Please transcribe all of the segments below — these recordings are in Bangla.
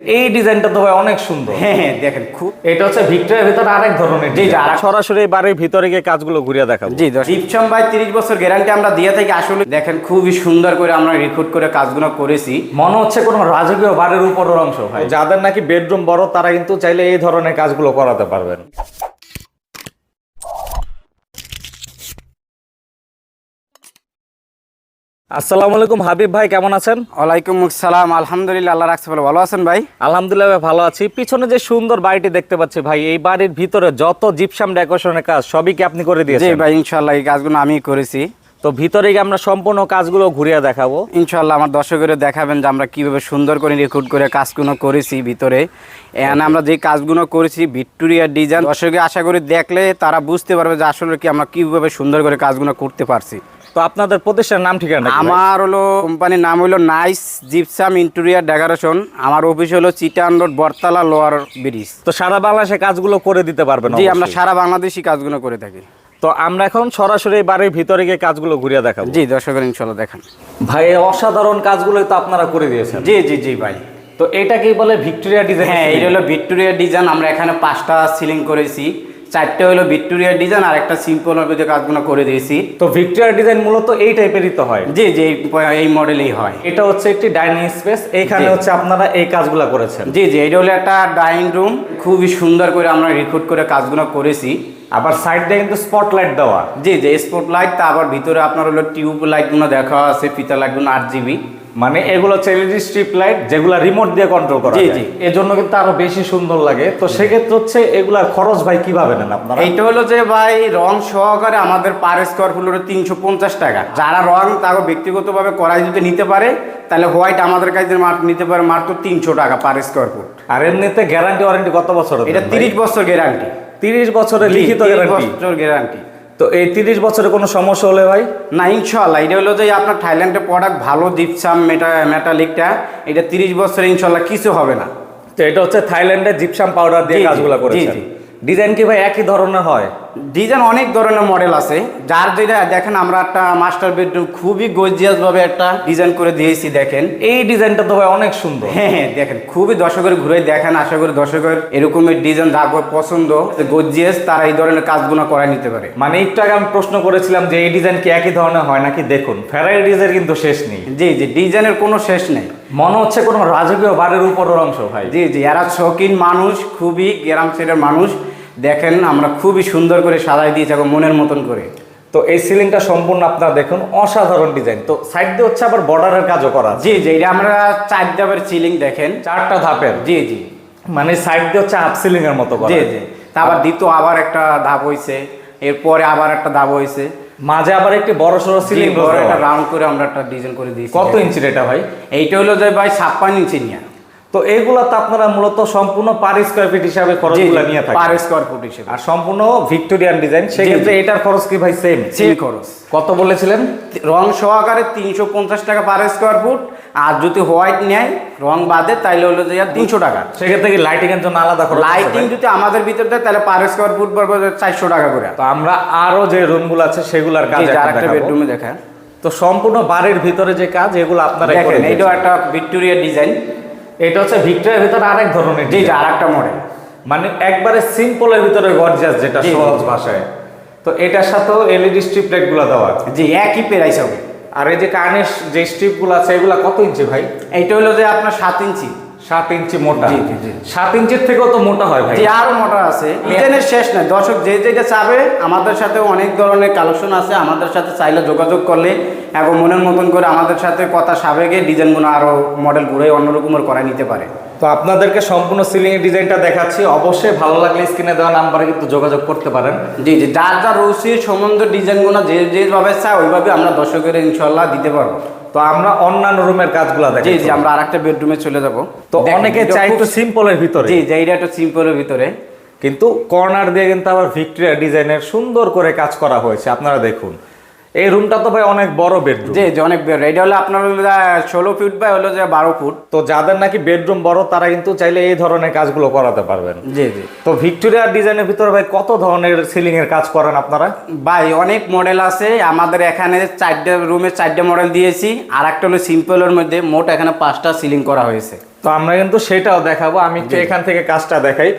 এই ডিজাইনটা তো ভাই অনেক সুন্দর। হ্যাঁ হ্যাঁ দেখেন খুব এটা হচ্ছে ভিক্টোরিয়ার ভিতরে আরেক ধরনের জি, সরাসরি বাড়ির ভিতরে গিয়ে কাজগুলো ঘুরিয়ে দেখাবো। জি জিপসম ভাই তিরিশ বছর গ্যারান্টি আমরা দিয়ে থাকি। আসলে দেখেন খুবই সুন্দর করে আমরা রিক্রুট করে কাজগুলো করেছি। মনে হচ্ছে কোনো রাজকীয় বাড়ির উপরের অংশ ভাই। যাদের নাকি বেডরুম বড় তারা কিন্তু চাইলে এই ধরনের কাজগুলো করাতে পারবেন। আসসালামু আলাইকুম হাবিব ভাই কেমন আছেন? ওয়ালাইকুম আসসালাম আলহামদুলিল্লাহ আল্লাহ রাখছে বলে। ভালো আছেন ভাই? আলহামদুলিল্লাহ ভাই ভালো আছি। পিছনে যে সুন্দর বাড়িটি দেখতে পাচ্ছি ভাই এই বাড়ির ভিতরে যত জিপসাম ডেকোরেশনের কাজ সবই কি আপনি করে জি দিয়েছেন ভাই ইনশাল্লাহ এই কাজগুলো আমি করেছি। তো ভিতরে গিয়ে আমরা সম্পূর্ণ কাজগুলো ঘুরিয়ে দেখাবো। ইনশাল্লাহ আমার দর্শকের দেখাবেন যে আমরা কীভাবে সুন্দর করে রেকর্ড করে কাজগুলো করেছি ভিতরে। এখানে আমরা যে কাজগুলো করেছি ভিক্টোরিয়া ডিজাইন। দর্শকে আশা করি দেখলে তারা বুঝতে পারবে যে আসলে কি আমরা কীভাবে সুন্দর করে কাজগুলো করতে পারছি। তো আপনাদের প্রতিষ্ঠানের নাম ঠিকানা আমার হলো কোম্পানির নাম হলো নাইস জিপসাম ইন্টেরিয়ার ডেকোরেশন। আমার অফিস হলো চিটান রোড বরতলা লোয়ার ব্রিজ। তো সারা বাংলাদেশে কাজগুলো করে দিতে পারবেন জি আমরা সারা বাংলাদেশি কাজগুলো করে থাকি। তো আমরা এখন সরাসরি বাড়ির ভিতরে গিয়ে কাজগুলো ঘুরিয়ে দেখাবো। জি দর্শকের ইনশাল্লাহ দেখান। ভাই অসাধারণ কাজগুলোই তো আপনারা করে দিয়েছেন। জি জি জি ভাই। তো এটাকেই বলে ভিক্টোরিয়া ডিজাইন? হ্যাঁ এটা হলো ভিক্টোরিয়া ডিজাইন। আমরা এখানে পাঁচটা সিলিং করেছি। চারটে হলো ভিক্টোরিয়ার ডিজাইন আর একটা সিম্পল যে কাজগুলো করে দিয়েছি। তো ভিক্টোরিয়ার ডিজাইন মূলত এই টাইপেরই তো হয়? জি জি এই- এই মডেলেই হয়। এটা হচ্ছে একটি ডাইনিং স্পেস এখানে হচ্ছে আপনারা এই কাজগুলো করেছেন। জি জি এটা হলো একটা ডাইনিং রুম খুবই সুন্দর করে আমরা রিক্রুট করে কাজগুলো করেছি। আবার সাইড দিয়ে কিন্তু স্পটলাইট দেওয়া। জি জি স্পট লাইট তা আবার ভিতরে আপনার হলো টিউব লাইটগুলো দেখা আছে ফিতা লাইটগুলো আট জিবি মানে এগুলো হচ্ছে এলইডি স্ট্রিপ লাইট যেগুলো রিমোট দিয়ে কন্ট্রোল করা জি, যায়। জি। এর জন্য কিন্তু আরও বেশি সুন্দর লাগে। তো সেক্ষেত্রে হচ্ছে এগুলার খরচ ভাই কীভাবে নেন আপনারা? এইটা হলো যে ভাই রং সহকারে আমাদের পার স্কোয়ার ফুট হলো তিনশো পঞ্চাশ টাকা। যারা রং তাকে ব্যক্তিগতভাবে করাই যদি নিতে পারে তাহলে হোয়াইট আমাদের কাছে নিতে পারে মাত্র তিনশো টাকা পার স্কোয়ার ফুট আর এমনিতে গ্যারান্টি ওয়ারেন্টি কত বছর এটা তিরিশ বছর গ্যারান্টি তিরিশ বছরের লিখিত গ্যারান্টি বছর গ্যারান্টি তো এই তিরিশ বছরে কোনো সমস্যা হলে ভাই? না ইনশাল্লাহ এটা হলো যে আপনার থাইল্যান্ডের প্রোডাক্ট ভালো জিপসাম মেটা মেটালিকটা এটা তিরিশ বছরে ইনশাল্লাহ কিছু হবে না। তো এটা হচ্ছে থাইল্যান্ডের জিপসাম পাউডার দিয়ে কাজগুলো করেছে। ডিজাইন কি ভাই একই ধরনের হয়? ডিজাইন অনেক ধরনের মডেল আছে। যার যেটা দেখেন আমরা একটা মাস্টার বেডরুম খুবই গর্জিয়াস ভাবে একটা ডিজাইন করে দিয়েছি দেখেন। এই ডিজাইনটা তো ভাই অনেক সুন্দর। হ্যাঁ হ্যাঁ দেখেন খুবই দর্শকের ঘুরে দেখেন আশা করি দর্শকের এরকমের ডিজাইন যা পছন্দ গর্জিয়াস তারা এই ধরনের কাজগুলো করাই নিতে পারে। মানে একটু আগে আমি প্রশ্ন করেছিলাম যে এই ডিজাইন কি একই ধরনের হয় নাকি? দেখুন ভ্যারাইটিজের কিন্তু শেষ নেই। জি জি ডিজাইনের কোনো শেষ নেই। মনে হচ্ছে কোনো রাজকীয় বাড়ির উপরের অংশ ভাই। জি জি এরা শৌখিন মানুষ খুবই গ্রাম সাইডের মানুষ। দেখেন আমরা খুবই সুন্দর করে সাজাই দিয়েছি এখন মনের মতন করে। তো এই সিলিংটা সম্পূর্ণ আপনারা দেখুন অসাধারণ ডিজাইন। তো সাইড দিয়ে হচ্ছে আবার বর্ডারের কাজও করা জি জি এটা আমরা চার ধাপের সিলিং দেখেন। চারটা ধাপের? জি জি। মানে সাইড দিয়ে হচ্ছে হাফ সিলিং এর মতো জি জি। তা আবার দ্বিতীয় আবার একটা ধাপ হয়েছে এরপরে আবার একটা ধাপ হয়েছে মাঝে আবার একটি বড় সড়ো সিলিং সিলিং বড় একটা রাউন্ড করে আমরা একটা ডিজাইন করে দিয়েছি। কত ইঞ্চির এটা ভাই? এইটা হলো যে ভাই ছাপ্পান্ন ইঞ্চি নিয়ে। তো এইগুলা তো আপনারা মূলত সম্পূর্ণ পার স্কোয়ার ফিট হিসাবে খরচগুলো নিয়ে থাকেন। পার স্কোয়ার ফুট হিসেবে। আর সম্পূর্ণ ভিক্টোরিয়ান ডিজাইন সেক্ষেত্রে এটার খরচ কি ভাই সেম সেই খরচ। কত বলেছিলেন? রং সহকারে তিনশো পঞ্চাশ টাকা পার স্কোয়ার ফুট আর যদি হোয়াইট নেয় রং বাদে তাইলে হলো যে তিনশো টাকা। সেক্ষেত্রে কি লাইটিং এর জন্য আলাদা খরচ লাইটিং যদি আমাদের ভিতর দেয় তাহলে পার স্কোয়ার ফুট পড়বে চারশো টাকা করে। তো আমরা আরও যে রুমগুলো আছে সেগুলার কাজ আরেকটা বেডরুমে দেখা তো সম্পূর্ণ বাড়ির ভিতরে যে কাজ এগুলো আপনারা দেখেন। এইটাও একটা ভিক্টোরিয়া ডিজাইন এটা হচ্ছে ভিক্টোরিয়ার ভিতরে আরেক ধরনের জি আর একটা মডেল মানে একবারে সিম্পলের ভিতরে গর্জিয়াস যেটা সহজ ভাষায়। তো এটার সাথেও এলইডি স্ট্রিপ লাইটগুলো দেওয়া। জি একই প্রাইস হবে। আর এই যে কানের যে স্ট্রিপগুলো আছে এগুলো কত ইঞ্চি ভাই? এইটা হলো যে আপনার সাত ইঞ্চি সাত ইঞ্চি মোটা। সাত ইঞ্চির থেকেও তো মোটা হয় ভাই। আরও মোটা আছে। ডিজাইনের শেষ নাই। দর্শক যে যেটা চাবে আমাদের সাথে অনেক ধরনের কালেকশন আছে। আমাদের সাথে চাইলে যোগাযোগ করলে এবং মনের মতন করে আমাদের সাথে কথা সাবেগে ডিজাইনগুলো আরও মডেল ঘুরে অন্যরকমের করাই নিতে পারে। তো আপনাদেরকে সম্পূর্ণ সিলিং এর ডিজাইনটা দেখাচ্ছি। অবশ্যই ভালো লাগলে স্ক্রিনে দেওয়া নাম্বারে কিন্তু যোগাযোগ করতে পারেন। জি জি যার যার রুচি সম্বন্ধ ডিজাইনগুলো যে যেভাবে চায় ওইভাবে আমরা দর্শকের ইনশাল্লাহ দিতে পারব। তো আমরা অন্যান্য রুমের কাজগুলো জি দেখি জি আমরা আরেকটা বেডরুমে চলে যাব। তো অনেকে চাই একটু সিম্পলের ভিতরে। জি যে এইটা একটু সিম্পলের ভিতরে। কিন্তু কর্নার দিয়ে কিন্তু আবার ভিক্টোরিয়া ডিজাইনের সুন্দর করে কাজ করা হয়েছে। আপনারা দেখুন। এই রুমটা তো ভাই অনেক বড় বেডরুম জি জি অনেক বেড। এটা হলো আপনার ষোলো ফিট বাই হলো যে বারো ফুট তো যাদের নাকি বেডরুম বড় তারা কিন্তু চাইলে এই ধরনের কাজগুলো করাতে পারবেন। জি জি। তো ভিক্টোরিয়া ডিজাইনের ভিতরে ভাই কত ধরনের সিলিং এর কাজ করেন আপনারা? ভাই অনেক মডেল আছে। আমাদের এখানে চারটে রুমে চারটে মডেল দিয়েছি। আর একটা হলো সিম্পলের মধ্যে। মোট এখানে পাঁচটা সিলিং করা হয়েছে। তো আমরা কিন্তু সেটাও দেখাবো। আমি একটু এখান থেকে কাজটা দেখাই।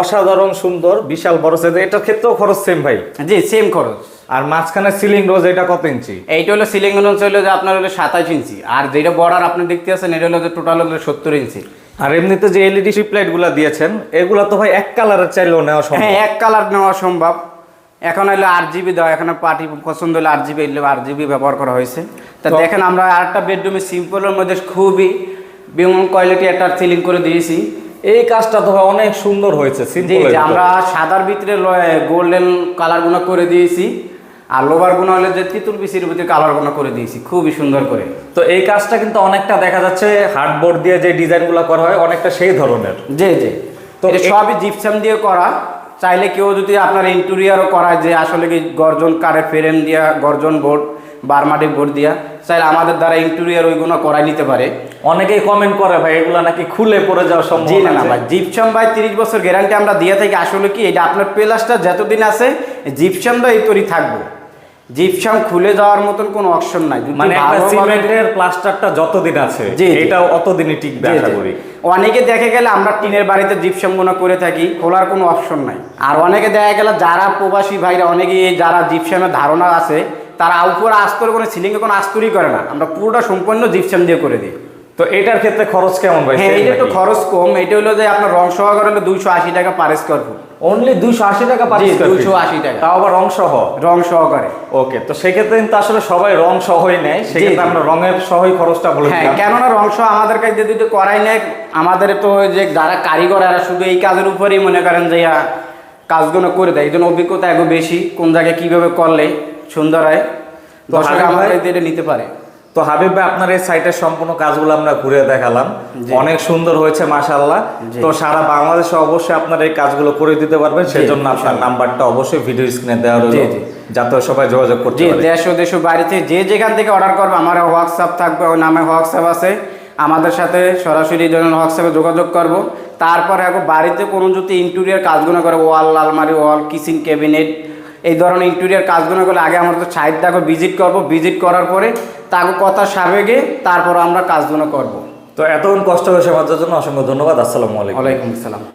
অসাধারণ সুন্দর বিশাল বড় সাইজ এটার ক্ষেত্রেও খরচ সেম ভাই? জি সেম খরচ। আর মাঝখানে সিলিং রোজ এটা কত ইঞ্চি? এইটা হলো সিলিং রোজ হলো যে আপনার হলো সাতাশ ইঞ্চি। আর যেটা বর্ডার আপনি দেখতে আছেন এটা হলো যে টোটাল হলো সত্তর ইঞ্চি। আর এমনিতে যে এলইডি স্ট্রিপ লাইটগুলা দিয়েছেন এগুলা তো ভাই এক কালারের চাইলেও নেওয়া সম্ভব। হ্যাঁ এক কালার নেওয়া সম্ভব। এখন হলো আট জিবি দেওয়া এখানে পার্টি পছন্দ হলে আট জিবি এলে আট জিবি ব্যবহার করা হয়েছে। তা দেখেন আমরা আরেকটা বেডরুমে সিম্পলের মধ্যে খুবই বিমন কোয়ালিটি একটা সিলিং করে দিয়েছি। এই কাজটা তো অনেক সুন্দর হয়েছে আমরা সাদার ভিতরে গোল্ডেন কালারগুলো করে দিয়েছি। আর লোবার গুণা হলে যে তিতুল বিসির ভিতরে কালার গুণা করে দিয়েছি খুবই সুন্দর করে। তো এই কাজটা কিন্তু অনেকটা দেখা যাচ্ছে হার্ডবোর্ড দিয়ে যে ডিজাইনগুলো করা হয় অনেকটা সেই ধরনের। জি জি। তো সবই জিপসাম দিয়ে করা। চাইলে কেউ যদি আপনার ইন্টেরিয়ারও করায় যে আসলে কি গর্জন কারে ফেরেন দিয়া গর্জন বোর্ড বারমাটি ভোট দিয়া। চাইলে আমাদের দ্বারা ইন্টেরিয়ার ওইগুলো করাই নিতে পারে। অনেকেই কমেন্ট করে ভাই এগুলো নাকি খুলে পড়ে যাওয়ার জি সম্ভাবনা না না ভাই জিপসাম ভাই তিরিশ বছর গ্যারান্টি আমরা দিয়ে থাকি। আসলে কি এটা আপনার প্লাসটা যতদিন আছে জিপসাম দা এই তৈরি থাকব। জিপসাম খুলে যাওয়ার মতন কোনো অপশন নাই। মানে একটা সিমেন্টের প্লাস্টারটা যতদিন আছে। এটাও অতদিনই টিকবে আশা করি। অনেকে দেখে গেলে আমরা টিনের বাড়িতে জিপসামগুলো করে থাকি খোলার কোনো অপশন নাই। আর অনেকে দেখা গেলে যারা প্রবাসী ভাইরা অনেকে যারা জিপসামের ধারণা আছে তারা উপর আস্তর কোনো সিলিংয়ে কোনো আস্তরই করে না। আমরা পুরোটা সম্পূর্ণ জিপসাম দিয়ে করে দিই। তো এটার ক্ষেত্রে খরচ কেমন ভাই? হ্যাঁ এটা একটু খরচ কম। এটা হলো যে আপনার রং সহকারে হলো দুইশো আশি টাকা পার স্কোয়ার ফুট অনলি দুইশো আশি টাকা পার square feet। 280 টাকা। তাও আবার রং সহ? রং সহকারে ওকে তো সেক্ষেত্রে কিন্তু আসলে সবাই রং সহই নেয়। সেক্ষেত্রে আমরা রঙের সহই খরচটা বলে হ্যাঁ কেননা রং সহ আমাদের কাছে যদি করাই নেয় আমাদের তো ওই যে যারা কারিগর এরা শুধু এই কাজের উপরেই মনে করেন যে কাজগুলো করে দেয়। এই জন্য অভিজ্ঞতা এগো বেশি কোন জায়গায় কীভাবে করলে তো দর্শক আমাদের এটা নিতে পারে। তো হাবিব ভাই আপনার এই সাইটের সম্পূর্ণ কাজগুলো আমরা ঘুরে দেখালাম। অনেক সুন্দর হয়েছে মাশাআল্লাহ। জি। তো সারা বাংলাদেশে অবশ্যই আপনার এই কাজগুলো করে দিতে পারবেন। সেজন্য আপনার নাম্বারটা অবশ্যই ভিডিও স্ক্রিনে দেওয়া জি। যাতে সবাই যোগাযোগ করতে দেশ ও দেশ থেকে যে যেখান থেকে অর্ডার করবে আমার হোয়াটসঅ্যাপ থাকবে ওই নামে হোয়াটসঅ্যাপ আছে। আমাদের সাথে সরাসরি হোয়াটসঅ্যাপে যোগাযোগ করব। তারপরে এখন বাড়িতে কোনো যদি ইন্টেরিয়ার কাজগুলো করে ওয়াল আলমারি ওয়াল কিচেন ক্যাবিনেট এই ধরনের ইন্টেরিয়ার কাজগুলো করলে আগে আমরা তো সাইড দেখো ভিজিট করব ভিজিট করার পরে তাকে কথা সাবেগে তারপর আমরা কাজগুলো করব। তো এতক্ষণ কষ্ট হয়েছে আমার জন্য অসংখ্য ধন্যবাদ আসসালামু আলাইকুম। ওয়ালাইকুম আসসালাম।